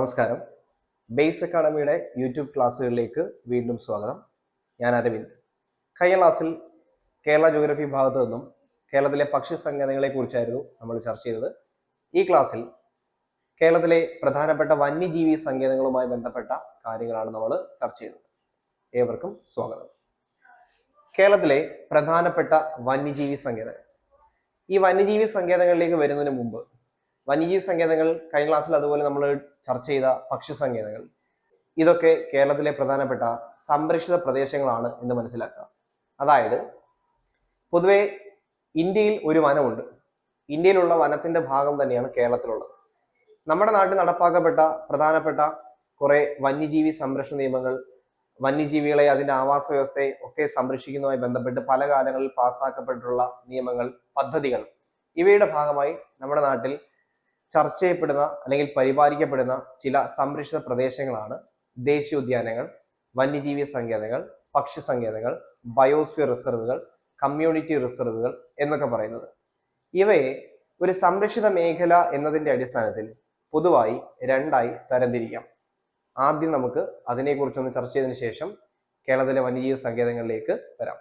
നമസ്കാരം. Base അക്കാഡമിയുടെ YouTube ക്ലാസ്സുകളിലേക്ക് വീണ്ടും സ്വാഗതം. ഞാൻ അരവിന്ദ്. കഴിഞ്ഞ ക്ലാസ്സിൽ കേരള ജോഗ്രഫി ഭാഗത്ത് നിന്നും കേരളത്തിലെ പക്ഷി സങ്കേതങ്ങളെ കുറിച്ചായിരുന്നു നമ്മൾ ചർച്ച ചെയ്തത്. ഈ ക്ലാസ്സിൽ കേരളത്തിലെ പ്രധാനപ്പെട്ട വന്യജീവി സങ്കേതങ്ങളുമായി ബന്ധപ്പെട്ട കാര്യങ്ങളാണ് നമ്മൾ ചർച്ച ചെയ്തത്. ഏവർക്കും സ്വാഗതം. കേരളത്തിലെ പ്രധാനപ്പെട്ട വന്യജീവി സങ്കേതങ്ങൾ. ഈ വന്യജീവി സങ്കേതങ്ങളിലേക്ക് വരുന്നതിന് മുമ്പ് വന്യജീവി സങ്കേതങ്ങൾ കഴിഞ്ഞ ക്ലാസ്സിൽ അതുപോലെ നമ്മൾ ചർച്ച ചെയ്ത പക്ഷി സങ്കേതങ്ങൾ. ഇതൊക്കെ കേരളത്തിലെ പ്രധാനപ്പെട്ട സംരക്ഷിത പ്രദേശങ്ങളാണ് എന്ന് മനസ്സിലാക്കുക. അതായത് പൊതുവെ ഇന്ത്യയിൽ ഒരു വനമുണ്ട്. ഇന്ത്യയിലുള്ള വനത്തിന്റെ ഭാഗം തന്നെയാണ് കേരളത്തിലുള്ളത്. നമ്മുടെ നാട്ടിൽ നടപ്പാക്കപ്പെട്ട പ്രധാനപ്പെട്ട കുറെ വന്യജീവി സംരക്ഷണ നിയമങ്ങൾ വന്യജീവികളെ അതിന്റെ ആവാസ വ്യവസ്ഥയെ ഒക്കെ സംരക്ഷിക്കുന്നതുമായി ബന്ധപ്പെട്ട് പല കാലങ്ങളിൽ പാസ്സാക്കപ്പെട്ടിട്ടുള്ള നിയമങ്ങൾ പദ്ധതികൾ ഇവയുടെ ഭാഗമായി നമ്മുടെ നാട്ടിൽ ചർച്ച ചെയ്യപ്പെടുന്ന അല്ലെങ്കിൽ പരിപാലിക്കപ്പെടുന്ന ചില സംരക്ഷിത പ്രദേശങ്ങളാണ് ദേശീയോദ്യാനങ്ങൾ വന്യജീവി സങ്കേതങ്ങൾ പക്ഷി സങ്കേതങ്ങൾ ബയോസ്ഫിയർ റിസർവുകൾ കമ്മ്യൂണിറ്റി റിസർവുകൾ എന്നൊക്കെ പറയുന്നത്. ഇവയെ ഒരു സംരക്ഷിത മേഖല എന്നതിന്റെ അടിസ്ഥാനത്തിൽ പൊതുവായി രണ്ടായി തരംതിരിക്കാം. ആദ്യം നമുക്ക് അതിനെക്കുറിച്ചൊന്ന് ചർച്ച ചെയ്തതിനു ശേഷം കേരളത്തിലെ വന്യജീവി സങ്കേതങ്ങളിലേക്ക് വരാം.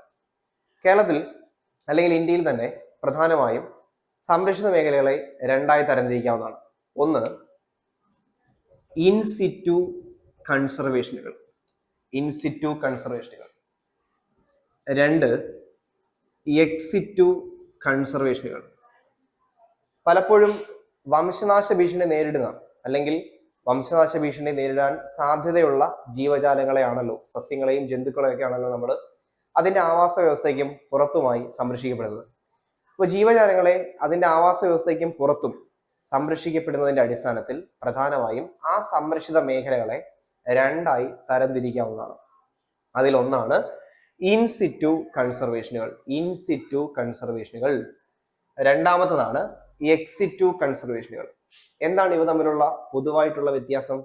കേരളത്തിൽ അല്ലെങ്കിൽ ഇന്ത്യയിൽ തന്നെ പ്രധാനമായും സംരക്ഷിത മേഖലകളെ രണ്ടായി തരംതിരിക്കാവുന്നതാണ്. ഒന്ന് ഇൻസിറ്റു കൺസർവേഷനുകൾ ഇൻസിറ്റു കൺസർവേഷനുകൾ രണ്ട് എക്സിറ്റു കൺസർവേഷനുകൾ പലപ്പോഴും വംശനാശ ഭീഷണി നേരിടുന്ന അല്ലെങ്കിൽ വംശനാശ ഭീഷണി നേരിടാൻ സാധ്യതയുള്ള ജീവജാലങ്ങളെയാണല്ലോ സസ്യങ്ങളെയും ജന്തുക്കളെയൊക്കെ ആണല്ലോ നമ്മൾ അതിന്റെ ആവാസ വ്യവസ്ഥയ്ക്കും പുറത്തുമായി സംരക്ഷിക്കപ്പെടുന്നത്. അപ്പോൾ ജീവജാലങ്ങളെ അതിന്റെ ആവാസ വ്യവസ്ഥയ്ക്കും പുറത്തും സംരക്ഷിക്കപ്പെടുന്നതിന്റെ അടിസ്ഥാനത്തിൽ പ്രധാനമായും ആ സംരക്ഷിത മേഖലകളെ രണ്ടായി തരംതിരിക്കാവുന്നതാണ്. അതിലൊന്നാണ് ഇൻസിറ്റു കൺസർവേഷനുകൾ. ഇൻസിറ്റു കൺസർവേഷനുകൾ. രണ്ടാമത്തതാണ് എക്സിറ്റു കൺസർവേഷനുകൾ. എന്താണ് ഇവ തമ്മിലുള്ള പൊതുവായിട്ടുള്ള വ്യത്യാസം?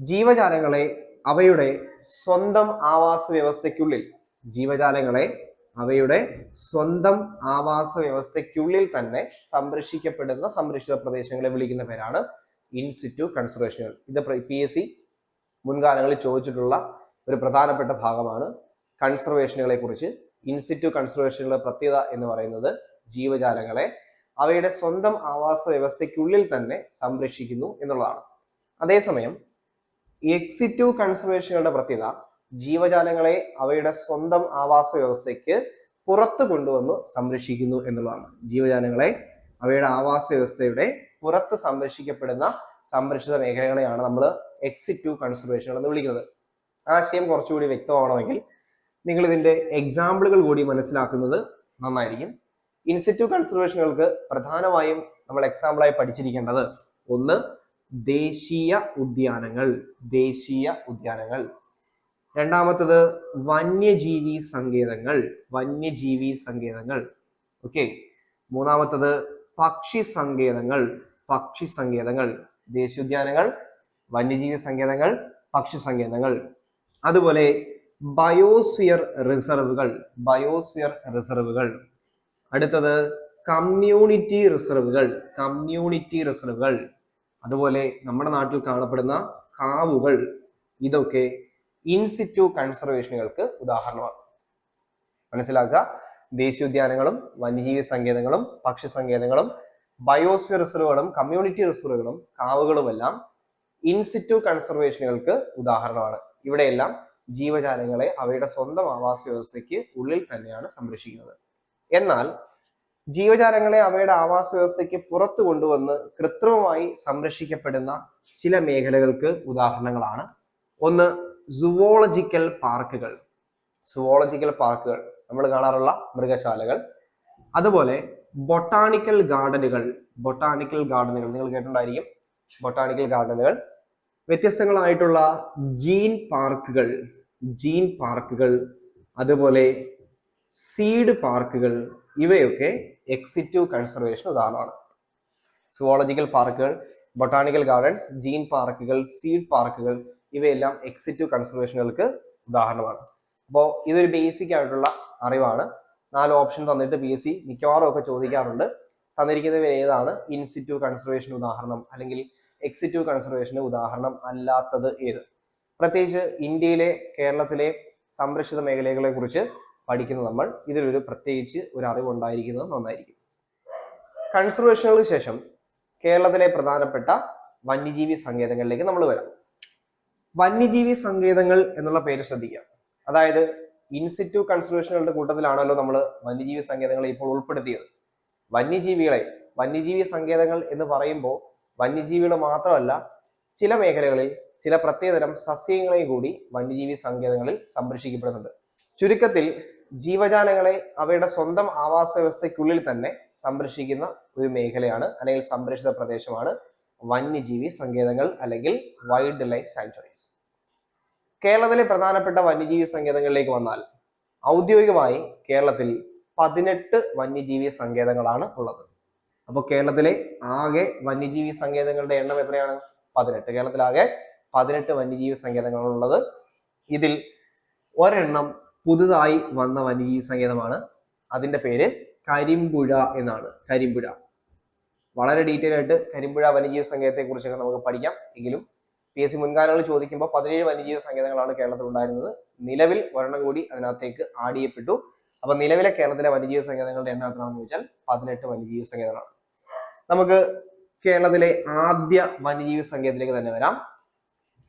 ജീവജാലങ്ങളെ അവയുടെ സ്വന്തം ആവാസ വ്യവസ്ഥയ്ക്കുള്ളിൽ ജീവജാലങ്ങളെ അവയുടെ സ്വന്തം ആവാസ വ്യവസ്ഥയ്ക്കുള്ളിൽ തന്നെ സംരക്ഷിക്കപ്പെടുന്ന സംരക്ഷിത പ്രദേശങ്ങളെ വിളിക്കുന്ന പേരാണ് ഇൻസിറ്റു കൺസർവേഷനുകൾ ഇത് പി എസ് സി മുൻകാലങ്ങളിൽ ചോദിച്ചിട്ടുള്ള ഒരു പ്രധാനപ്പെട്ട ഭാഗമാണ്. കൺസർവേഷനുകളെ കുറിച്ച്. ഇൻസിറ്റു കൺസർവേഷനുകളുടെ പ്രത്യേകത എന്ന് പറയുന്നത് ജീവജാലങ്ങളെ അവയുടെ സ്വന്തം ആവാസ വ്യവസ്ഥയ്ക്കുള്ളിൽ തന്നെ സംരക്ഷിക്കുന്നു എന്നുള്ളതാണ്. അതേസമയം എക്സിറ്റു കൺസർവേഷനുകളുടെ പ്രത്യേകത ജീവജാലങ്ങളെ അവയുടെ സ്വന്തം ആവാസ വ്യവസ്ഥയ്ക്ക് പുറത്ത് കൊണ്ടുവന്ന് സംരക്ഷിക്കുന്നു എന്നുള്ളതാണ്. ജീവജാലങ്ങളെ അവയുടെ ആവാസ വ്യവസ്ഥയുടെ പുറത്ത് സംരക്ഷിക്കപ്പെടുന്ന സംരക്ഷിത മേഖലകളെയാണ് നമ്മൾ എക്സിറ്റു കൺസർവേഷൻ എന്ന് വിളിക്കുന്നത്. ആശയം കുറച്ചുകൂടി വ്യക്തമാവണമെങ്കിൽ നിങ്ങൾ ഇതിന്റെ എക്സാമ്പിളുകൾ കൂടി മനസ്സിലാക്കുന്നത് നന്നായിരിക്കും. ഇൻസിറ്റു കൺസർവേഷനുകൾക്ക് പ്രധാനമായും നമ്മൾ എക്സാമ്പിളായി പഠിച്ചിരിക്കേണ്ടത് ഒന്ന് ദേശീയ ഉദ്യാനങ്ങൾ ദേശീയ ഉദ്യാനങ്ങൾ. രണ്ടാമത്തത് വന്യജീവി സങ്കേതങ്ങൾ വന്യജീവി സങ്കേതങ്ങൾ. ഓക്കെ മൂന്നാമത്തത് പക്ഷി സങ്കേതങ്ങൾ പക്ഷി സങ്കേതങ്ങൾ. ദേശീയോദ്യാനങ്ങൾ വന്യജീവി സങ്കേതങ്ങൾ പക്ഷി സങ്കേതങ്ങൾ. അതുപോലെ ബയോസ്ഫിയർ റിസർവുകൾ ബയോസ്ഫിയർ റിസർവുകൾ. അടുത്തത് കമ്മ്യൂണിറ്റി റിസർവുകൾ കമ്മ്യൂണിറ്റി റിസർവുകൾ. അതുപോലെ നമ്മുടെ നാട്ടിൽ കാണപ്പെടുന്ന കാവുകൾ ഇതൊക്കെ ഇൻസിറ്റു കൺസർവേഷനുകൾക്ക് ഉദാഹരണമാണ്. മനസ്സിലാക്കുക? ദേശീയോദ്യാനങ്ങളും വന്യജീവി സങ്കേതങ്ങളും പക്ഷി സങ്കേതങ്ങളും ബയോസ്ഫിയർ റിസർവുകളും കമ്മ്യൂണിറ്റി റിസർവുകളും കാവുകളുമെല്ലാം ഇൻസിറ്റു കൺസർവേഷനുകൾക്ക് ഉദാഹരണമാണ്. ഇവിടെയെല്ലാം ജീവജാലങ്ങളെ അവയുടെ സ്വന്തം ആവാസ വ്യവസ്ഥയ്ക്ക് ഉള്ളിൽ തന്നെയാണ് സംരക്ഷിക്കുന്നത്. എന്നാൽ ജീവജാലങ്ങളെ അവയുടെ ആവാസ വ്യവസ്ഥയ്ക്ക് പുറത്തു കൊണ്ടുവന്ന് കൃത്രിമമായി സംരക്ഷിക്കപ്പെടുന്ന ചില മേഖലകൾക്ക് ഉദാഹരണങ്ങളാണ്. ഒന്ന് സുവോളജിക്കൽ പാർക്കുകൾ സുവോളജിക്കൽ പാർക്കുകൾ നമ്മൾ കാണാറുള്ള മൃഗശാലകൾ. അതുപോലെ ബൊട്ടാണിക്കൽ ഗാർഡനുകൾ ബൊട്ടാണിക്കൽ ഗാർഡനുകൾ നിങ്ങൾ കേട്ടിട്ടുണ്ടായിരിക്കും. ബൊട്ടാണിക്കൽ ഗാർഡനുകൾ വ്യത്യസ്തങ്ങളായിട്ടുള്ള ജീൻ പാർക്കുകൾ ജീൻ പാർക്കുകൾ അതുപോലെ സീഡ് പാർക്കുകൾ ഇവയൊക്കെ എക്സിറ്റീവ് കൺസർവേഷൻ ഉദാഹരണമാണ്. സുവോളജിക്കൽ പാർക്കുകൾ ബൊട്ടാണിക്കൽ ഗാർഡൻസ് ജീൻ പാർക്കുകൾ സീഡ് പാർക്കുകൾ ഇവയെല്ലാം എക്സിറ്റീവ് കൺസർവേഷനുകൾക്ക് ഉദാഹരണമാണ്. അപ്പോൾ ഇതൊരു ബേസിക് ആയിട്ടുള്ള അറിവാണ്. നാല് ഓപ്ഷൻ തന്നിട്ട് പി എസ് സി മിക്കവാറും ഒക്കെ ചോദിക്കാറുണ്ട്. തന്നിരിക്കുന്നവ ഏതാണ് ഇൻസിറ്റീവ് കൺസർവേഷൻ ഉദാഹരണം അല്ലെങ്കിൽ എക്സിറ്റീവ് കൺസർവേഷന് ഉദാഹരണം അല്ലാത്തത് ഏത്? പ്രത്യേകിച്ച് ഇന്ത്യയിലെ കേരളത്തിലെ സംരക്ഷിത മേഖലകളെ കുറിച്ച് പഠിക്കുന്ന നമ്മൾ ഇതിലൊരു പ്രത്യേകിച്ച് ഒരു അറിവുണ്ടായിരിക്കുന്നത് നന്നായിരിക്കും. കൺസർവേഷനുകൾക്ക് ശേഷം കേരളത്തിലെ പ്രധാനപ്പെട്ട വന്യജീവി സങ്കേതങ്ങളിലേക്ക് നമ്മൾ വരാം. വന്യജീവി സങ്കേതങ്ങൾ എന്നുള്ള പേര് ശ്രദ്ധിക്കാം അതായത് ഇൻസിറ്റു കൺസർവേഷനുകളുടെ കൂട്ടത്തിലാണല്ലോ നമ്മൾ വന്യജീവി സങ്കേതങ്ങളെ ഇപ്പോൾ ഉൾപ്പെടുത്തിയത്. വന്യജീവികളെ വന്യജീവി സങ്കേതങ്ങൾ എന്ന് പറയുമ്പോൾ വന്യജീവികൾ മാത്രമല്ല ചില മേഖലകളിൽ ചില പ്രത്യേകതരം സസ്യങ്ങളെയും കൂടി വന്യജീവി സങ്കേതങ്ങളിൽ സംരക്ഷിക്കപ്പെടുന്നുണ്ട്. ചുരുക്കത്തിൽ ജീവജാലങ്ങളെ അവയുടെ സ്വന്തം ആവാസ വ്യവസ്ഥയ്ക്കുള്ളിൽ തന്നെ സംരക്ഷിക്കുന്ന ഒരു മേഖലയാണ് അല്ലെങ്കിൽ സംരക്ഷിത പ്രദേശമാണ് വന്യജീവി സങ്കേതങ്ങൾ അല്ലെങ്കിൽ വൈൽഡ് ലൈഫ് സാങ്ച്വറീസ് കേരളത്തിലെ പ്രധാനപ്പെട്ട വന്യജീവി സങ്കേതങ്ങളിലേക്ക് വന്നാൽ ഔദ്യോഗികമായി കേരളത്തിൽ പതിനെട്ട് വന്യജീവി സങ്കേതങ്ങളാണ് ഉള്ളത്. അപ്പോൾ കേരളത്തിലെ ആകെ വന്യജീവി സങ്കേതങ്ങളുടെ എണ്ണം എത്രയാണ്? പതിനെട്ട്. കേരളത്തിലാകെ പതിനെട്ട് വന്യജീവി സങ്കേതങ്ങളാണുള്ളത് ഇതിൽ ഒരെണ്ണം പുതുതായി വന്ന വന്യജീവി സങ്കേതമാണ്. അതിന്റെ പേര് കരിമ്പുഴ എന്നാണ്. കരിമ്പുഴ. വളരെ ഡീറ്റെയിൽ ആയിട്ട് കരിമ്പുഴ വന്യജീവി സങ്കേതത്തെ കുറിച്ചൊക്കെ നമുക്ക് പഠിക്കാം. എങ്കിലും പി എസ് സി മുൻകാലങ്ങൾ ചോദിക്കുമ്പോൾ പതിനേഴ് വന്യജീവി സങ്കേതങ്ങളാണ് കേരളത്തിൽ ഉണ്ടായിരുന്നത്. നിലവിൽ ഒരെണ്ണം കൂടി അതിനകത്തേക്ക് ആഡ് ചെയ്യപ്പെട്ടു. അപ്പൊ നിലവിലെ കേരളത്തിലെ വന്യജീവി സങ്കേതങ്ങളുടെ എണ്ണം എത്രയാണെന്ന് ചോദിച്ചാൽ പതിനെട്ട് വന്യജീവി സങ്കേതങ്ങളാണ്. നമുക്ക് കേരളത്തിലെ ആദ്യ വന്യജീവി സങ്കേതത്തിലേക്ക് തന്നെ വരാം.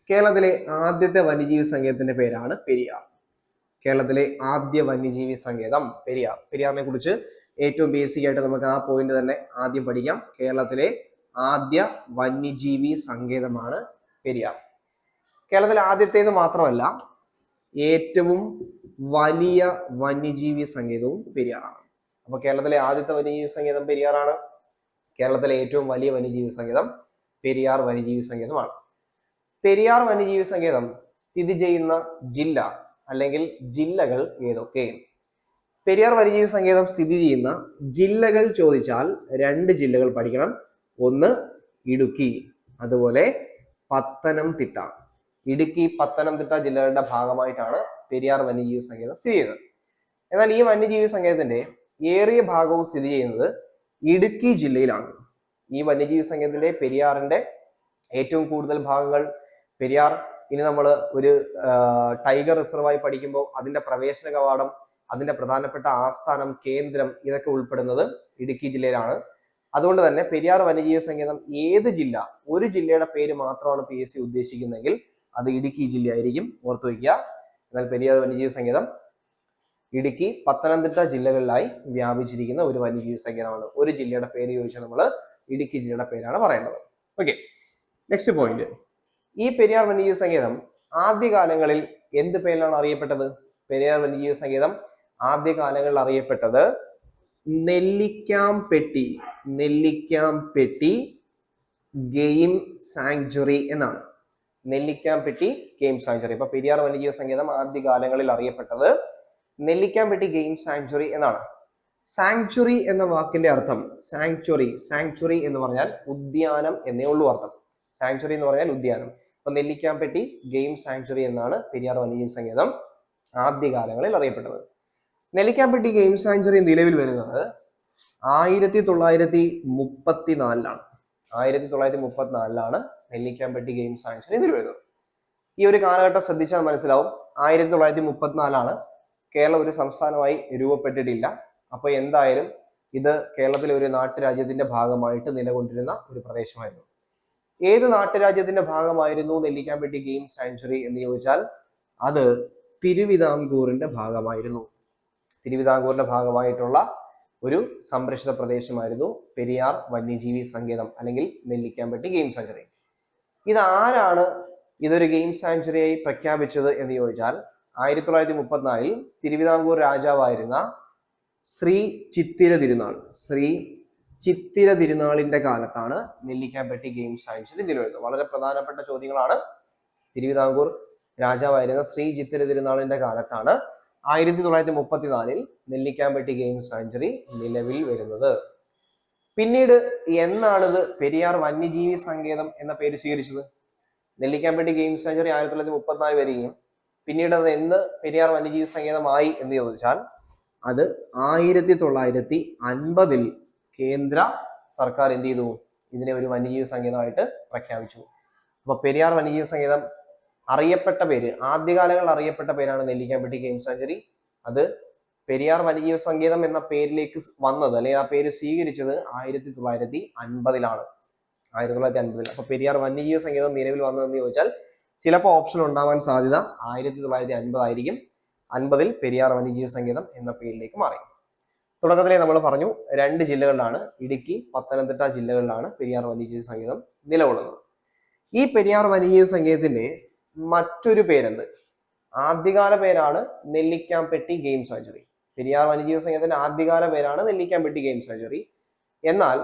കേരളത്തിലെ ആദ്യത്തെ വന്യജീവി സങ്കേതത്തിന്റെ പേരാണ് പെരിയാർ. കേരളത്തിലെ ആദ്യ വന്യജീവി സങ്കേതം പെരിയാർ. പെരിയാറിനെ കുറിച്ച് ഏറ്റവും ബേസിക് ആയിട്ട് നമുക്ക് ആ പോയിന്റ് തന്നെ ആദ്യം പഠിക്കാം. കേരളത്തിലെ ആദ്യ വന്യജീവി സങ്കേതമാണ് പെരിയാർ. കേരളത്തിലെ ആദ്യത്തേത് മാത്രമല്ല ഏറ്റവും വലിയ വന്യജീവി സങ്കേതവും പെരിയാറാണ്. അപ്പൊ കേരളത്തിലെ ആദ്യത്തെ വന്യജീവി സങ്കേതം പെരിയാറാണ്. കേരളത്തിലെ ഏറ്റവും വലിയ വന്യജീവി സങ്കേതം പെരിയാർ വന്യജീവി സങ്കേതമാണ്. പെരിയാർ വന്യജീവി സങ്കേതം സ്ഥിതി ചെയ്യുന്ന ജില്ല അല്ലെങ്കിൽ ജില്ലകൾ ഏതൊക്കെ? പെരിയാർ വന്യജീവി സങ്കേതം സ്ഥിതി ചെയ്യുന്ന ജില്ലകൾ ചോദിച്ചാൽ രണ്ട് ജില്ലകൾ പഠിക്കണം. ഒന്ന് ഇടുക്കി അതുപോലെ പത്തനംതിട്ട. ഇടുക്കി പത്തനംതിട്ട ജില്ലകളുടെ ഭാഗമായിട്ടാണ് പെരിയാർ വന്യജീവി സങ്കേതം സ്ഥിതി ചെയ്യുന്നത്. എന്നാൽ ഈ വന്യജീവി സങ്കേതത്തിന്റെ ഏറിയ ഭാഗവും സ്ഥിതി ചെയ്യുന്നത് ഇടുക്കി ജില്ലയിലാണ്. ഈ വന്യജീവി സങ്കേതത്തിന്റെ പെരിയാറിന്റെ ഏറ്റവും കൂടുതൽ ഭാഗങ്ങൾ പെരിയാർ. ഇനി നമ്മൾ ഒരു ടൈഗർ റിസർവായി പഠിക്കുമ്പോൾ അതിന്റെ പ്രവേശന കവാടം അതിന്റെ പ്രധാനപ്പെട്ട ആസ്ഥാനം കേന്ദ്രം ഇതൊക്കെ ഉൾപ്പെടുന്നത് ഇടുക്കി ജില്ലയിലാണ്. അതുകൊണ്ട് തന്നെ പെരിയാർ വന്യജീവി സങ്കേതം ഏത് ജില്ല ഒരു ജില്ലയുടെ പേര് മാത്രമാണ് പി എസ് സി ഉദ്ദേശിക്കുന്നതെങ്കിൽ അത് ഇടുക്കി ജില്ലയായിരിക്കും. ഓർത്തു വയ്ക്കുക. എന്നാൽ പെരിയാർ വന്യജീവി സങ്കേതം ഇടുക്കി പത്തനംതിട്ട ജില്ലകളിലായി വ്യാപിച്ചിരിക്കുന്ന ഒരു വന്യജീവി സങ്കേതമാണ്. ഒരു ജില്ലയുടെ പേര് ചോദിച്ചാൽ നമ്മൾ ഇടുക്കി ജില്ലയുടെ പേരാണ് പറയേണ്ടത്. ഓക്കെ നെക്സ്റ്റ് പോയിന്റ് ഈ പെരിയാർ വന്യജീവി സങ്കേതം ആദ്യകാലങ്ങളിൽ എന്ത് പേരിലാണ് അറിയപ്പെട്ടത്? പെരിയാർ വന്യജീവി സങ്കേതം ആദ്യകാലങ്ങളിൽ അറിയപ്പെട്ടത് നെല്ലിക്കാം പെട്ടി നെല്ലിക്കാം പെട്ടി ഗെയിം സാങ്ച്വറി എന്നാണ്. നെല്ലിക്കാം പെട്ടി ഗെയിം സാങ്ച്വറി. ഇപ്പൊ പെരിയാർ വന്യജീവ സങ്കേതം ആദ്യകാലങ്ങളിൽ അറിയപ്പെട്ടത് നെല്ലിക്കാം പെട്ടി ഗെയിം സാങ്ച്വറി എന്നാണ്. സാങ്ച്വറി എന്ന വാക്കിന്റെ അർത്ഥം സാങ്ച്വറി സാങ്ച്വറി എന്ന് പറഞ്ഞാൽ ഉദ്യാനം എന്നേ ഉള്ളൂ അർത്ഥം. സാങ്ച്വറി എന്ന് പറഞ്ഞാൽ ഉദ്യാനം. അപ്പൊ നെല്ലിക്കാംപെട്ടി ഗെയിം സാങ്ച്വറി എന്നാണ് പെരിയാർ വന്യജീവി സങ്കേതം ആദ്യകാലങ്ങളിൽ അറിയപ്പെട്ടത്. നെല്ലിക്കാംപെട്ടി ഗെയിം സാഞ്ചുറി നിലവിൽ വരുന്നത് ആയിരത്തി തൊള്ളായിരത്തി മുപ്പത്തിനാലിലാണ് ആയിരത്തി തൊള്ളായിരത്തി മുപ്പത്തിനാലിലാണ് നെല്ലിക്കാമ്പട്ടി ഗെയിം സാഞ്ചുറി നിലവിൽ വരുന്നത്. ഈ ഒരു കാലഘട്ടം ശ്രദ്ധിച്ചാൽ മനസ്സിലാവും. ആയിരത്തി തൊള്ളായിരത്തി മുപ്പത്തിനാലാണ് കേരളം ഒരു സംസ്ഥാനമായി രൂപപ്പെട്ടിട്ടില്ല. അപ്പോൾ എന്തായാലും ഇത് കേരളത്തിലെ ഒരു നാട്ടുരാജ്യത്തിന്റെ ഭാഗമായിട്ട് നിലകൊണ്ടിരുന്ന ഒരു പ്രദേശമായിരുന്നു. ഏത് നാട്ടുരാജ്യത്തിന്റെ ഭാഗമായിരുന്നു നെല്ലിക്കാമ്പട്ടി ഗെയിം സാങ്ച്വറി എന്ന് ചോദിച്ചാൽ അത് തിരുവിതാംകൂറിന്റെ ഭാഗമായിരുന്നു. തിരുവിതാംകൂറിന്റെ ഭാഗമായിട്ടുള്ള ഒരു സംരക്ഷിത പ്രദേശമായിരുന്നു പെരിയാർ വന്യജീവി സങ്കേതം അല്ലെങ്കിൽ നെല്ലിക്കാംപെട്ടി ഗെയിം സാങ്ച്വറി ഇത് ആരാണ് ഇതൊരു ഗെയിം സാങ്ച്വറിയായി പ്രഖ്യാപിച്ചത് എന്ന് ചോദിച്ചാൽ ആയിരത്തി തൊള്ളായിരത്തി മുപ്പത്തിനാലിൽ തിരുവിതാംകൂർ രാജാവായിരുന്ന ശ്രീ ചിത്തിര തിരുനാൾ. ശ്രീ ചിത്തിര തിരുനാളിന്റെ കാലത്താണ് നെല്ലിക്കാംപെട്ടി ഗെയിം സാങ്ച്വറി തിരുവനന്തപുരം വളരെ പ്രധാനപ്പെട്ട ചോദ്യങ്ങളാണ് തിരുവിതാംകൂർ രാജാവായിരുന്ന ശ്രീ ചിത്തിര തിരുനാളിന്റെ കാലത്താണ് ആയിരത്തി തൊള്ളായിരത്തി മുപ്പത്തിനാലിൽ നെല്ലിക്കാമ്പെട്ടി ഗെയിം സാഞ്ചുറി നിലവിൽ വരുന്നത്. പിന്നീട് എന്നാണിത് പെരിയാർ വന്യജീവി സങ്കേതം എന്ന പേര് സ്വീകരിച്ചത്? നെല്ലിക്കാമ്പെട്ടി ഗെയിം സാഞ്ചുറി ആയിരത്തി തൊള്ളായിരത്തി മുപ്പത്തിനാല് വരികയും പിന്നീട് അത് എന്ന് പെരിയാർ വന്യജീവി സങ്കേതമായി എന്ന് ചോദിച്ചാൽ അത് ആയിരത്തി തൊള്ളായിരത്തി അൻപതിൽ കേന്ദ്ര സർക്കാർ എന്ത് ചെയ്തു? ഇതിനെ ഒരു വന്യജീവി സങ്കേതമായിട്ട് പ്രഖ്യാപിച്ചു. അപ്പോൾ പെരിയാർ വന്യജീവി സങ്കേതം അറിയപ്പെട്ട പേര്. ആദ്യകാലങ്ങളിൽ അറിയപ്പെട്ട പേരാണ് നെല്ലിക്കാമ്പട്ടി ഗെയിം സാഞ്ചുറി അത് പെരിയാർ വലിയ സങ്കേതം എന്ന പേരിലേക്ക് വന്നത് അല്ലെങ്കിൽ ആ പേര് സ്വീകരിച്ചത് ആയിരത്തി തൊള്ളായിരത്തി അൻപതിലാണ് ആയിരത്തി തൊള്ളായിരത്തി അൻപതിൽ അപ്പൊ പെരിയാർ വന്യജീവ സംഗീതം നിലവിൽ വന്നതെന്ന് ചോദിച്ചാൽ ചിലപ്പോൾ ഓപ്ഷൻ ഉണ്ടാവാൻ സാധ്യത ആയിരത്തി തൊള്ളായിരത്തി അൻപതായിരിക്കും അൻപതിൽ പെരിയാർ വന്യജീവ സംഗീതം എന്ന പേരിലേക്ക് മാറി. തുടക്കത്തിലേ നമ്മൾ പറഞ്ഞു രണ്ട് ജില്ലകളിലാണ് ഇടുക്കി പത്തനംതിട്ട ജില്ലകളിലാണ് പെരിയാർ വന്യജീവി സംഗീതം നിലകൊള്ളുന്നത്. ഈ പെരിയാർ വന്യജീവി സങ്കേതത്തിന്റെ മറ്റൊരു പേരെന്ത്? ആദ്യകാല പേരാണ് നെല്ലിക്കാംപെട്ടി ഗെയിം സാഞ്ചുറി പെരിയാർ വന്യജീവി സംഘത്തിന്റെ ആദ്യകാല പേരാണ് നെല്ലിക്കാംപെട്ടി ഗെയിം സാഞ്ചുറി എന്നാൽ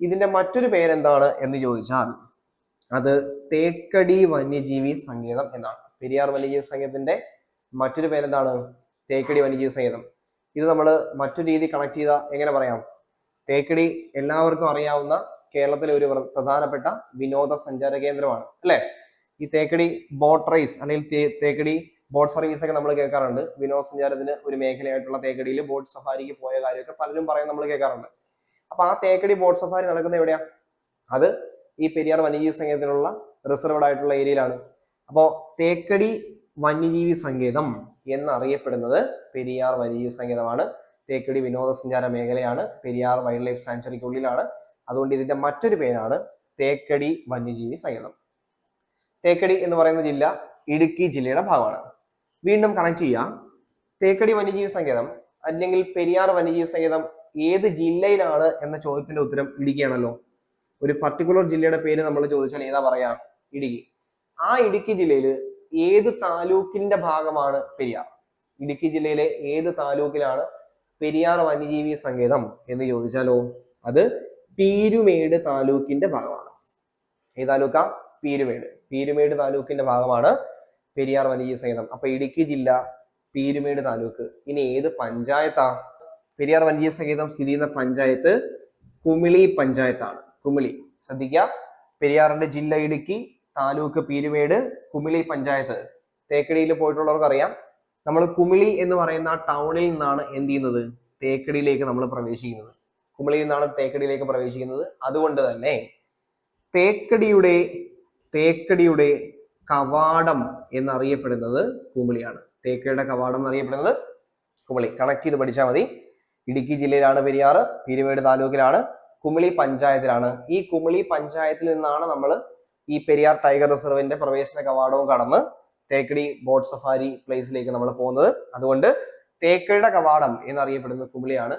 ഇതിന്റെ മറ്റൊരു പേരെന്താണ് എന്ന് ചോദിച്ചാൽ അത് തേക്കടി വന്യജീവി സങ്കേതം എന്നാണ്. പെരിയാർ വന്യജീവി സംഘത്തിന്റെ മറ്റൊരു പേരെന്താണ്? തേക്കടി വന്യജീവി സംഗീതം ഇത് നമ്മൾ മറ്റു രീതി കണക്ട് ചെയ്ത എങ്ങനെ പറയാം? തേക്കടി എല്ലാവർക്കും അറിയാവുന്ന കേരളത്തിലെ ഒരു പ്ര- പ്രധാനപ്പെട്ട വിനോദസഞ്ചാര കേന്ദ്രമാണ് അല്ലെ? ഈ തേക്കടി ബോട്ട് റൈസ് അല്ലെങ്കിൽ തേക്കടി ബോട്ട് സർവീസ് ഒക്കെ നമ്മൾ കേൾക്കാറുണ്ട്. വിനോദസഞ്ചാരത്തിന് ഒരു മേഖലയായിട്ടുള്ള തേക്കടിയിൽ ബോട്ട് സഫാരിക്ക് പോയ കാര്യമൊക്കെ പലരും പറയാൻ നമ്മൾ കേൾക്കാറുണ്ട്. അപ്പൊ ആ തേക്കടി ബോട്ട് സഫാരി നടക്കുന്ന എവിടെയാ? അത് ഈ പെരിയാർ വന്യജീവി സങ്കേതത്തിലുള്ള റിസർവ്ഡ് ആയിട്ടുള്ള ഏരിയയിലാണ് അപ്പോൾ തേക്കടി വന്യജീവി സങ്കേതം എന്നറിയപ്പെടുന്നത് പെരിയാർ വന്യജീവി സങ്കേതമാണ്. തേക്കടി വിനോദസഞ്ചാര മേഖലയാണ്. പെരിയാർ വൈൽഡ് ലൈഫ് സാങ്ച്വറിക്കുള്ളിലാണ്. അതുകൊണ്ട് ഇതിന്റെ മറ്റൊരു പേരാണ് തേക്കടി വന്യജീവി സങ്കേതം. തേക്കടി എന്ന് പറയുന്ന ജില്ല ഇടുക്കി ജില്ലയുടെ ഭാഗമാണ്. വീണ്ടും കണക്ട് ചെയ്യാം. തേക്കടി വന്യജീവി സങ്കേതം അല്ലെങ്കിൽ പെരിയാർ വന്യജീവി സങ്കേതം ഏത് ജില്ലയിലാണ് എന്ന ചോദ്യത്തിന്റെ ഉത്തരം ഇടുക്കിയാണല്ലോ. ഒരു പർട്ടിക്കുലർ ജില്ലയുടെ പേര് നമ്മൾ ചോദിച്ചാൽ ഏതാ പറയാ? ഇടുക്കി. ആ ഇടുക്കി ജില്ലയിൽ ഏത് താലൂക്കിന്റെ ഭാഗമാണ് പെരിയാർ? ഇടുക്കി ജില്ലയിലെ ഏത് താലൂക്കിലാണ് പെരിയാർ വന്യജീവി സങ്കേതം എന്ന് ചോദിച്ചാലോ? അത് പീരുമേട് താലൂക്കിന്റെ ഭാഗമാണ്. ഏത് താലൂക്ക? പീരുമേട്. പീരുമേട് താലൂക്കിന്റെ ഭാഗമാണ് പെരിയാർ വലിയ സേതം. അപ്പൊ ഇടുക്കി ജില്ല പീരുമേട് താലൂക്ക്. ഇനി ഏത് പഞ്ചായത്താ? പെരിയാർ വലിയ സങ്കേതം സ്ഥിതി ചെയ്യുന്ന പഞ്ചായത്ത് കുമിളി പഞ്ചായത്താണ്. കുമിളി. ശ്രദ്ധിക്കുക പെരിയാറിന്റെ ജില്ല ഇടുക്കി താലൂക്ക് പീരുമേട് കുമിളി പഞ്ചായത്ത്. തേക്കടിയിൽ പോയിട്ടുള്ളവർക്ക് അറിയാം. നമ്മൾ കുമിളി എന്ന് പറയുന്ന ടൗണിൽ നിന്നാണ് എന്ത് ചെയ്യുന്നത്? തേക്കടിയിലേക്ക് നമ്മൾ പ്രവേശിക്കുന്നത്. കുമിളിയിൽ നിന്നാണ് തേക്കടിയിലേക്ക് പ്രവേശിക്കുന്നത്. അതുകൊണ്ട് തന്നെ തേക്കടിയുടെ തേക്കടിയുടെ കവാടം എന്നറിയപ്പെടുന്നത് കുമിളിയാണ് തേക്കടിയുടെ കവാടം എന്നറിയപ്പെടുന്നത് കുമിളി കണക്ട് ചെയ്ത് പഠിച്ചാൽ മതി. ഇടുക്കി ജില്ലയിലാണ് പെരിയാർ പീരുമേട് താലൂക്കിലാണ് കുമിളി പഞ്ചായത്തിലാണ്. ഈ കുമിളി പഞ്ചായത്തിൽ നിന്നാണ് നമ്മൾ ഈ പെരിയാർ ടൈഗർ റിസർവിന്റെ പ്രവേശന കവാടവും കടന്ന് തേക്കടി ബോട്ട് സഫാരി പ്ലേസിലേക്ക് നമ്മൾ പോകുന്നത്. അതുകൊണ്ട് തേക്കടിയുടെ കവാടം എന്നറിയപ്പെടുന്നത് കുമിളിയാണ്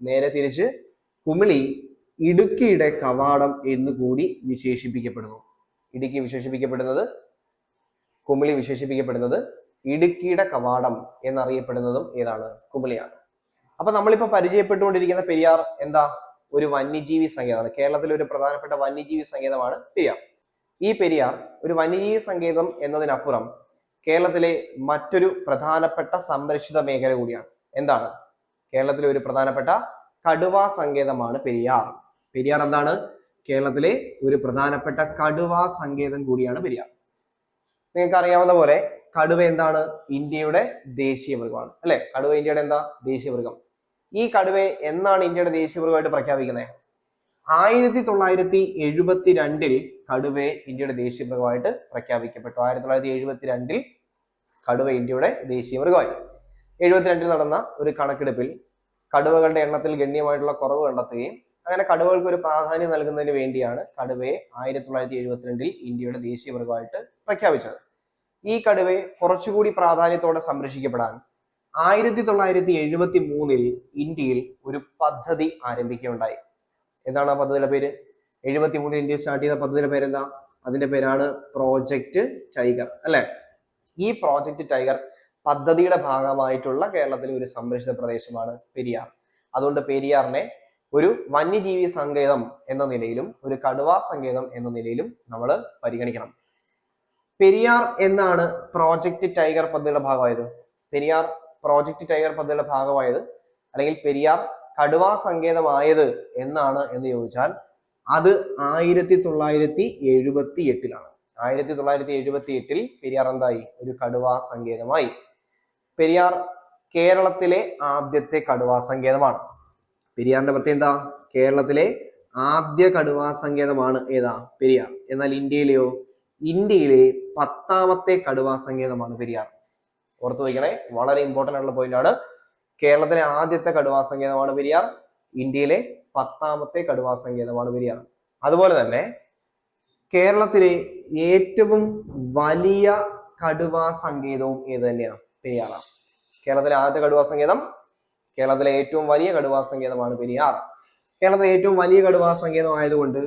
നേരെ തിരിച്ച് കുമിളി ഇടുക്കിയുടെ കവാടം എന്ന് കൂടി വിശേഷിപ്പിക്കപ്പെടുന്നു. ഇടുക്കി വിശേഷിപ്പിക്കപ്പെടുന്നത് കുമിളി വിശേഷിപ്പിക്കപ്പെടുന്നത് ഇടുക്കിയുടെ കവാടം എന്നറിയപ്പെടുന്നതും ഏതാണ്? കുമിളിയാണ്. അപ്പൊ നമ്മളിപ്പോ പരിചയപ്പെട്ടുകൊണ്ടിരിക്കുന്ന പെരിയാർ എന്താ? ഒരു വന്യജീവി സങ്കേതമാണ്. കേരളത്തിലെ ഒരു പ്രധാനപ്പെട്ട വന്യജീവി സങ്കേതമാണ് പെരിയാർ. ഈ പെരിയാർ ഒരു വന്യജീവി സങ്കേതം എന്നതിനപ്പുറം കേരളത്തിലെ മറ്റൊരു പ്രധാനപ്പെട്ട സംരക്ഷിത മേഖല കൂടിയാണ്. എന്താണ്? കേരളത്തിലെ ഒരു പ്രധാനപ്പെട്ട കടുവാ സങ്കേതമാണ് പെരിയാർ. പെരിയാർ എന്താണ്? കേരളത്തിലെ ഒരു പ്രധാനപ്പെട്ട കടുവ സങ്കേതം കൂടിയാണ് പെരിയാർ നിങ്ങൾക്ക് അറിയാവുന്ന പോലെ കടുവ എന്താണ്? ഇന്ത്യയുടെ ദേശീയ മൃഗമാണ്. അല്ലെ? കടുവ ഇന്ത്യയുടെ എന്താ? ദേശീയ മൃഗം. ഈ കടുവയെ എന്നാണ് ഇന്ത്യയുടെ ദേശീയ മൃഗമായിട്ട് പ്രഖ്യാപിക്കുന്നത്? ആയിരത്തി തൊള്ളായിരത്തി എഴുപത്തി രണ്ടിൽ കടുവയെ ഇന്ത്യയുടെ ദേശീയ മൃഗമായിട്ട് പ്രഖ്യാപിക്കപ്പെട്ടു. ആയിരത്തി തൊള്ളായിരത്തി എഴുപത്തി രണ്ടിൽ കടുവ ഇന്ത്യയുടെ ദേശീയ മൃഗമായി. എഴുപത്തിരണ്ടിൽ നടന്ന ഒരു കണക്കെടുപ്പിൽ കടുവകളുടെ എണ്ണത്തിൽ ഗണ്യമായിട്ടുള്ള കുറവ് കണ്ടെത്തുകയും അങ്ങനെ കടുവകൾക്ക് ഒരു പ്രാധാന്യം നൽകുന്നതിന് വേണ്ടിയാണ് കടുവയെ ആയിരത്തി തൊള്ളായിരത്തി എഴുപത്തിരണ്ടിൽ ഇന്ത്യയുടെ ദേശീയ മൃഗമായിട്ട് പ്രഖ്യാപിച്ചത്. ഈ കടുവയെ കുറച്ചുകൂടി പ്രാധാന്യത്തോടെ സംരക്ഷിക്കപ്പെടാൻ ആയിരത്തി തൊള്ളായിരത്തി എഴുപത്തി മൂന്നിൽ ഇന്ത്യയിൽ ഒരു പദ്ധതി ആരംഭിക്കുകയുണ്ടായി. എന്താണ് ആ പദ്ധതിയുടെ പേര്? എഴുപത്തി മൂന്നിൽ ഇന്ത്യ സ്റ്റാർട്ട് ചെയ്ത പദ്ധതിയുടെ പേരെന്താ? അതിന്റെ പേരാണ് പ്രോജക്റ്റ് ടൈഗർ അല്ലെ? ഈ പ്രോജക്റ്റ് ടൈഗർ പദ്ധതിയുടെ ഭാഗമായിട്ടുള്ള കേരളത്തിലെ ഒരു സംരക്ഷിത പ്രദേശമാണ് പെരിയാർ. അതുകൊണ്ട് പെരിയാറിനെ ഒരു വന്യജീവി സങ്കേതം എന്ന നിലയിലും ഒരു കടുവ സങ്കേതം എന്ന നിലയിലും നമ്മൾ പരിഗണിക്കണം. പെരിയാർ എന്നാണ് പ്രോജക്റ്റ് ടൈഗർ പദ്ധതിയുടെ ഭാഗമായത്. പെരിയാർ പ്രോജക്റ്റ് ടൈഗർ പദ്ധതിയുടെ ഭാഗമായത് അല്ലെങ്കിൽ പെരിയാർ കടുവ സങ്കേതമായത് എന്നാണ് എന്ന് ചോദിച്ചാൽ അത് ആയിരത്തി തൊള്ളായിരത്തി എഴുപത്തി എട്ടിലാണ് ആയിരത്തി തൊള്ളായിരത്തി എഴുപത്തി എട്ടിൽ പെരിയാർ എന്തായി? ഒരു കടുവ സങ്കേതമായി. പെരിയാർ കേരളത്തിലെ ആദ്യത്തെ കടുവ സങ്കേതമാണ്. പെരിയാറിന്റെ പ്രത്യേകത എന്താ? കേരളത്തിലെ ആദ്യ കടുവാ സങ്കേതമാണ് ഏതാ? പെരിയാർ. എന്നാൽ ഇന്ത്യയിലെയോ? ഇന്ത്യയിലെ പത്താമത്തെ കടുവാ സങ്കേതമാണ് പെരിയാർ. ഓർത്തു വയ്ക്കണേ വളരെ ഇമ്പോർട്ടന്റ് ആയിട്ടുള്ള പോയിന്റ് ആണ്. കേരളത്തിലെ ആദ്യത്തെ കടുവാ സങ്കേതമാണ് പെരിയാർ. ഇന്ത്യയിലെ പത്താമത്തെ കടുവാ സങ്കേതമാണ് പെരിയാർ. അതുപോലെ തന്നെ കേരളത്തിലെ ഏറ്റവും വലിയ കടുവാ സങ്കേതവും ഏത് തന്നെയാണ്? പെരിയാറാണ്. കേരളത്തിലെ ആദ്യത്തെ കടുവാ സങ്കേതം കേരളത്തിലെ ഏറ്റവും വലിയ കടുവാ സങ്കേതമാണ് പെരിയാർ. കേരളത്തിലെ ഏറ്റവും വലിയ കടുവാ സങ്കേതമായതുകൊണ്ട്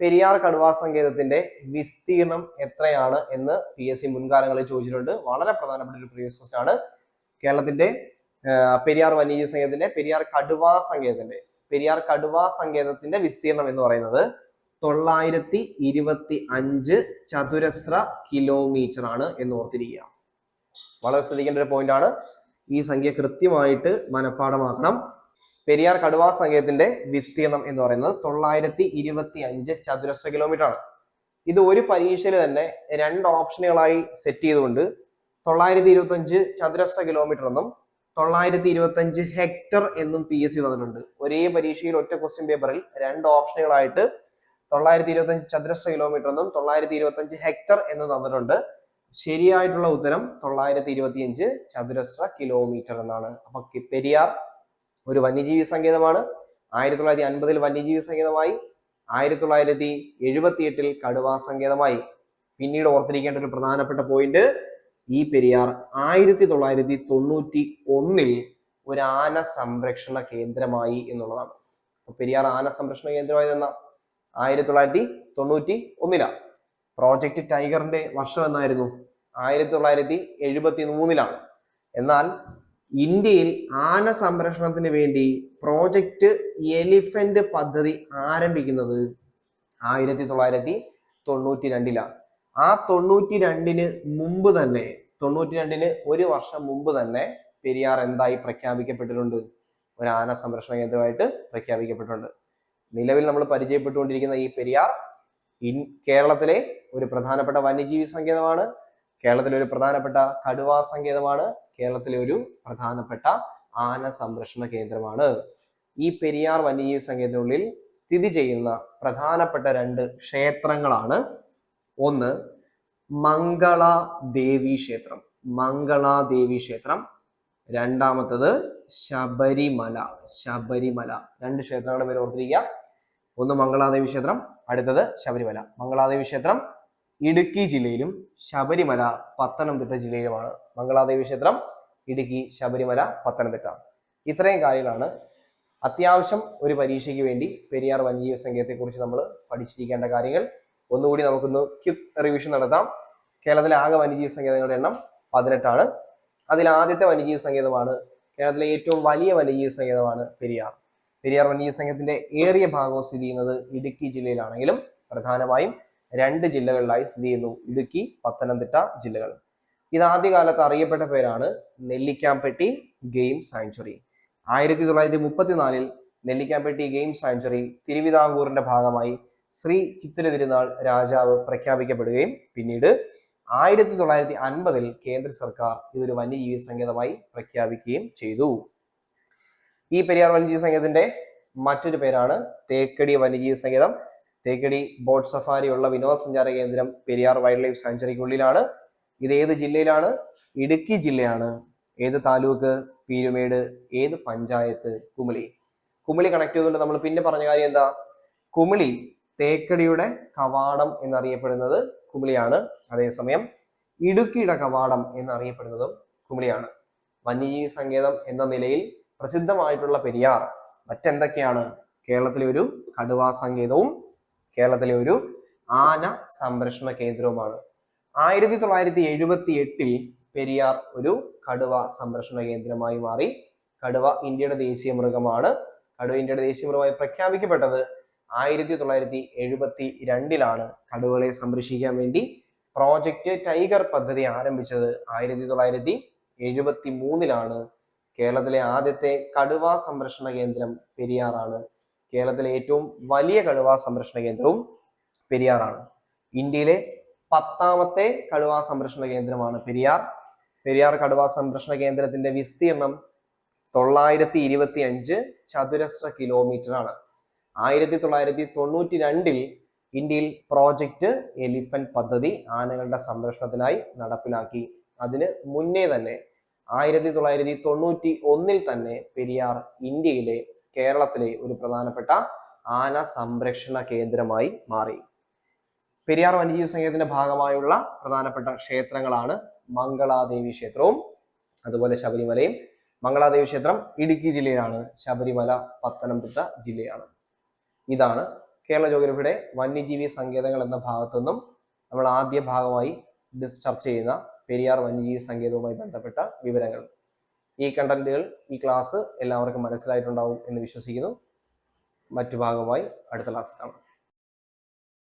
പെരിയാർ കടുവാ സങ്കേതത്തിന്റെ വിസ്തീർണം എത്രയാണ് എന്ന് പി എസ് സി മുൻകാലങ്ങളിൽ ചോദിച്ചിട്ടുണ്ട്. വളരെ പ്രധാനപ്പെട്ട ഒരു പ്രീവിയസ് ക്വസ്റ്റൻ ആണ്. കേരളത്തിന്റെ പെരിയാർ വന്യജീവി സങ്കേതത്തിന്റെ പെരിയാർ കടുവാ സങ്കേതത്തിന്റെ പെരിയാർ കടുവാ സങ്കേതത്തിന്റെ വിസ്തീർണം എന്ന് പറയുന്നത് തൊള്ളായിരത്തി ഇരുപത്തി അഞ്ച് ചതുരശ്ര കിലോമീറ്റർ ആണ് എന്ന് ഓർത്തിരിക്കുക. വളരെ ശ്രദ്ധിക്കേണ്ട ഒരു പോയിന്റ് ആണ്. ഈ സംഖ്യ കൃത്യമായിട്ട് മനഃപ്പാടമാക്കണം പെരിയാർ കടുവാ സംഖ്യത്തിന്റെ വിസ്തീർണം എന്ന് പറയുന്നത് തൊള്ളായിരത്തി ഇരുപത്തി അഞ്ച് ചതുരശ്ര കിലോമീറ്റർ ആണ്. ഇത് ഒരു പരീക്ഷയിൽ തന്നെ രണ്ട് ഓപ്ഷനുകളായി സെറ്റ് ചെയ്തുകൊണ്ട് തൊള്ളായിരത്തി ഇരുപത്തി അഞ്ച് ചതുരശ്ര കിലോമീറ്റർ എന്നും തൊള്ളായിരത്തി ഇരുപത്തി അഞ്ച് ഹെക്ടർ എന്നും പി എസ് സി തന്നിട്ടുണ്ട്. ഒരേ പരീക്ഷയിൽ ഒറ്റ ക്വസ്റ്റ്യൻ പേപ്പറിൽ രണ്ട് ഓപ്ഷനുകളായിട്ട് തൊള്ളായിരത്തി ഇരുപത്തി അഞ്ച് ചതുരശ്ര കിലോമീറ്റർ എന്നും തൊള്ളായിരത്തി ഇരുപത്തി അഞ്ച് ഹെക്ടർ എന്നും തന്നിട്ടുണ്ട്. ശരിയായിട്ടുള്ള ഉത്തരം തൊള്ളായിരത്തി ഇരുപത്തിയഞ്ച് ചതുരശ്ര കിലോമീറ്റർ എന്നാണ്. അപ്പൊ പെരിയാർ ഒരു വന്യജീവി സങ്കേതമാണ്. ആയിരത്തി തൊള്ളായിരത്തി അൻപതിൽ വന്യജീവി സങ്കേതമായി. ആയിരത്തി തൊള്ളായിരത്തി എഴുപത്തി എട്ടിൽ കടുവാ സങ്കേതമായി. പിന്നീട് ഓർത്തിരിക്കേണ്ട ഒരു പ്രധാനപ്പെട്ട പോയിന്റ് ഈ പെരിയാർ. ആയിരത്തി തൊള്ളായിരത്തി തൊണ്ണൂറ്റി ഒന്നിൽ ഒരു ആന സംരക്ഷണ കേന്ദ്രമായി എന്നുള്ളതാണ്. പെരിയാർ ആന സംരക്ഷണ കേന്ദ്രമായത് തന്ന ആയിരത്തി തൊള്ളായിരത്തി തൊണ്ണൂറ്റി ഒന്നിലാണ് പ്രോജക്റ്റ് ടൈഗറിന്റെ വർഷം എന്നായിരുന്നു. ആയിരത്തി തൊള്ളായിരത്തി എഴുപത്തി മൂന്നിലാണ് എന്നാൽ ഇന്ത്യയിൽ ആന സംരക്ഷണത്തിന് വേണ്ടി പ്രോജക്റ്റ് എലിഫന്റ് പദ്ധതി ആരംഭിക്കുന്നത് ആയിരത്തി തൊള്ളായിരത്തി തൊണ്ണൂറ്റി രണ്ടിലാണ് ആ തൊണ്ണൂറ്റി രണ്ടിന് മുമ്പ് തന്നെ തൊണ്ണൂറ്റി രണ്ടിന് ഒരു വർഷം മുമ്പ് തന്നെ പെരിയാർ എന്തായി പ്രഖ്യാപിക്കപ്പെട്ടിട്ടുണ്ട്? ഒരു ആന സംരക്ഷണ കേന്ദ്രമായിട്ട് പ്രഖ്യാപിക്കപ്പെട്ടിട്ടുണ്ട്. നിലവിൽ നമ്മൾ പരിചയപ്പെട്ടുകൊണ്ടിരിക്കുന്ന ഈ പെരിയാർ ഇൻ കേരളത്തിലെ ഒരു പ്രധാനപ്പെട്ട വന്യജീവി സങ്കേതമാണ്. കേരളത്തിലെ ഒരു പ്രധാനപ്പെട്ട കടുവാ സങ്കേതമാണ്. കേരളത്തിലെ ഒരു പ്രധാനപ്പെട്ട ആന സംരക്ഷണ കേന്ദ്രമാണ്. ഈ പെരിയാർ വന്യജീവി സങ്കേതത്തിനുള്ളിൽ സ്ഥിതി ചെയ്യുന്ന പ്രധാനപ്പെട്ട രണ്ട് ക്ഷേത്രങ്ങളാണ്. ഒന്ന് മംഗള ദേവി ക്ഷേത്രം. മംഗള ദേവി ക്ഷേത്രം. രണ്ടാമത്തത് ശബരിമല. ശബരിമല. രണ്ട് ക്ഷേത്രങ്ങളുടെ പേര് ഓർത്തിരിക്കുക. ഒന്ന് മംഗളാദേവി ക്ഷേത്രം അടുത്തത് ശബരിമല. മംഗളാദേവി ക്ഷേത്രം ഇടുക്കി ജില്ലയിലും ശബരിമല പത്തനംതിട്ട ജില്ലയിലുമാണ്. മംഗളാദേവി ക്ഷേത്രം ഇടുക്കി ശബരിമല പത്തനംതിട്ട. ഇത്രയും കാര്യങ്ങളാണ്. അത്യാവശ്യം ഒരു പരീക്ഷയ്ക്ക് വേണ്ടി പെരിയാർ വന്യജീവി സങ്കേതത്തെക്കുറിച്ച് നമ്മൾ പഠിച്ചിരിക്കേണ്ട കാര്യങ്ങൾ. ഒന്നുകൂടി നമുക്കൊന്ന് ക്യുക് റിവിഷൻ നടത്താം. കേരളത്തിലെ ആകെ വന്യജീവി സങ്കേതങ്ങളുടെ എണ്ണം പതിനെട്ടാണ്. അതിൽ ആദ്യത്തെ വന്യജീവി സങ്കേതമാണ് കേരളത്തിലെ ഏറ്റവും വലിയ വന്യജീവി സങ്കേതമാണ് പെരിയാർ. പെരിയാർ വന്യജീവി സങ്കേതത്തിന്റെ ഏറിയ ഭാഗവും സ്ഥിതി ചെയ്യുന്നത് ഇടുക്കി ജില്ലയിലാണെങ്കിലും പ്രധാനമായും രണ്ട് ജില്ലകളിലായി സ്ഥിതി ചെയ്യുന്നു ഇടുക്കി പത്തനംതിട്ട ജില്ലകൾ. ഇത് ആദ്യകാലത്ത് അറിയപ്പെട്ട പേരാണ് നെല്ലിക്കാംപെട്ടി ഗെയിം സാങ്ച്വറി ആയിരത്തി തൊള്ളായിരത്തി മുപ്പത്തിനാലിൽ നെല്ലിക്കാംപെട്ടി ഗെയിം സാങ്ച്വറി തിരുവിതാംകൂറിന്റെ ഭാഗമായി ശ്രീ ചിത്തിര തിരുനാൾ രാജാവ് പ്രഖ്യാപിക്കപ്പെടുകയും പിന്നീട് ആയിരത്തി തൊള്ളായിരത്തി അൻപതിൽ കേന്ദ്ര സർക്കാർ ഇതൊരു വന്യജീവി സങ്കേതമായി പ്രഖ്യാപിക്കുകയും ചെയ്തു. ഈ പെരിയാർ വന്യജീവി സങ്കേതത്തിന്റെ മറ്റൊരു പേരാണ് തേക്കടി വന്യജീവി സങ്കേതം. തേക്കടി ബോട്ട് സഫാരി ഉള്ള വിനോദസഞ്ചാര കേന്ദ്രം പെരിയാർ വൈൽഡ് ലൈഫ് സാങ്ച്വറിക്കുള്ളിലാണ് ഇത് ഏത് ജില്ലയിലാണ്? ഇടുക്കി ജില്ലയാണ്. ഏത് താലൂക്ക്? പീരുമേട്. ഏത് പഞ്ചായത്ത്? കുമിളി. കുമിളി കണക്ട് ചെയ്തുകൊണ്ട് നമ്മൾ പിന്നെ പറഞ്ഞ കാര്യം എന്താ? കുമിളി തേക്കടിയുടെ കവാടം എന്നറിയപ്പെടുന്നത് കുമിളിയാണ്. അതേസമയം ഇടുക്കിയുടെ കവാടം എന്നറിയപ്പെടുന്നതും കുമിളിയാണ്. വന്യജീവി സങ്കേതം എന്ന നിലയിൽ പ്രസിദ്ധമായിട്ടുള്ള പെരിയാർ. മറ്റെന്തൊക്കെയാണ്? കേരളത്തിലെ ഒരു കടുവാ സങ്കേതവും കേരളത്തിലെ ഒരു ആന സംരക്ഷണ കേന്ദ്രവുമാണ്. ആയിരത്തി തൊള്ളായിരത്തി എഴുപത്തി എട്ടിൽ പെരിയാർ ഒരു കടുവ സംരക്ഷണ കേന്ദ്രമായി മാറി. കടുവ ഇന്ത്യയുടെ ദേശീയ മൃഗമാണ്. കടുവ ഇന്ത്യയുടെ ദേശീയ മൃഗമായി പ്രഖ്യാപിക്കപ്പെട്ടത് ആയിരത്തി തൊള്ളായിരത്തി എഴുപത്തി രണ്ടിലാണ് കടുവകളെ സംരക്ഷിക്കാൻ വേണ്ടി പ്രോജക്റ്റ് ടൈഗർ പദ്ധതി ആരംഭിച്ചത് ആയിരത്തി തൊള്ളായിരത്തി എഴുപത്തി മൂന്നിലാണ് കേരളത്തിലെ ആദ്യത്തെ കടുവ സംരക്ഷണ കേന്ദ്രം പെരിയാറാണ്. കേരളത്തിലെ ഏറ്റവും വലിയ കടുവാ സംരക്ഷണ കേന്ദ്രവും പെരിയാറാണ്. ഇന്ത്യയിലെ പത്താമത്തെ കടുവാ സംരക്ഷണ കേന്ദ്രമാണ് പെരിയാർ. പെരിയാർ കടുവാ സംരക്ഷണ കേന്ദ്രത്തിന്റെ വിസ്തീർണം തൊള്ളായിരത്തി ഇരുപത്തി അഞ്ച് ചതുരശ്ര കിലോമീറ്റർ ആണ് ആയിരത്തി തൊള്ളായിരത്തി തൊണ്ണൂറ്റി രണ്ടിൽ ഇന്ത്യയിൽ പ്രോജക്റ്റ് എലിഫന്റ് പദ്ധതി ആനകളുടെ സംരക്ഷണത്തിനായി നടപ്പിലാക്കി. അതിന് മുന്നേ തന്നെ ആയിരത്തി തൊള്ളായിരത്തി തൊണ്ണൂറ്റി ഒന്നിൽ തന്നെ പെരിയാർ ഇന്ത്യയിലെ കേരളത്തിലെ ഒരു പ്രധാനപ്പെട്ട ആന സംരക്ഷണ കേന്ദ്രമായി മാറി. പെരിയാർ വന്യജീവി സങ്കേതത്തിന്റെ ഭാഗമായുള്ള പ്രധാനപ്പെട്ട ക്ഷേത്രങ്ങളാണ് മംഗളാദേവി ക്ഷേത്രവും അതുപോലെ ശബരിമലയും. മംഗളാദേവി ക്ഷേത്രം ഇടുക്കി ജില്ലയിലാണ് ശബരിമല പത്തനംതിട്ട ജില്ലയാണ്. ഇതാണ് കേരള ജോഗ്രഫിയുടെ വന്യജീവി സങ്കേതങ്ങൾ എന്ന ഭാഗത്തു നിന്നും നമ്മൾ ആദ്യ ഭാഗമായി ചർച്ച ചെയ്യുന്ന പെരിയാർ വന്യജീവി സങ്കേതവുമായി ബന്ധപ്പെട്ട വിവരങ്ങൾ. ഈ കണ്ടന്റുകൾ ഈ ക്ലാസ് എല്ലാവർക്കും മനസ്സിലായിട്ടുണ്ടാവും എന്ന് വിശ്വസിക്കുന്നു. മറ്റു ഭാഗമായി അടുത്ത ക്ലാസ്സിൽ കാണാം.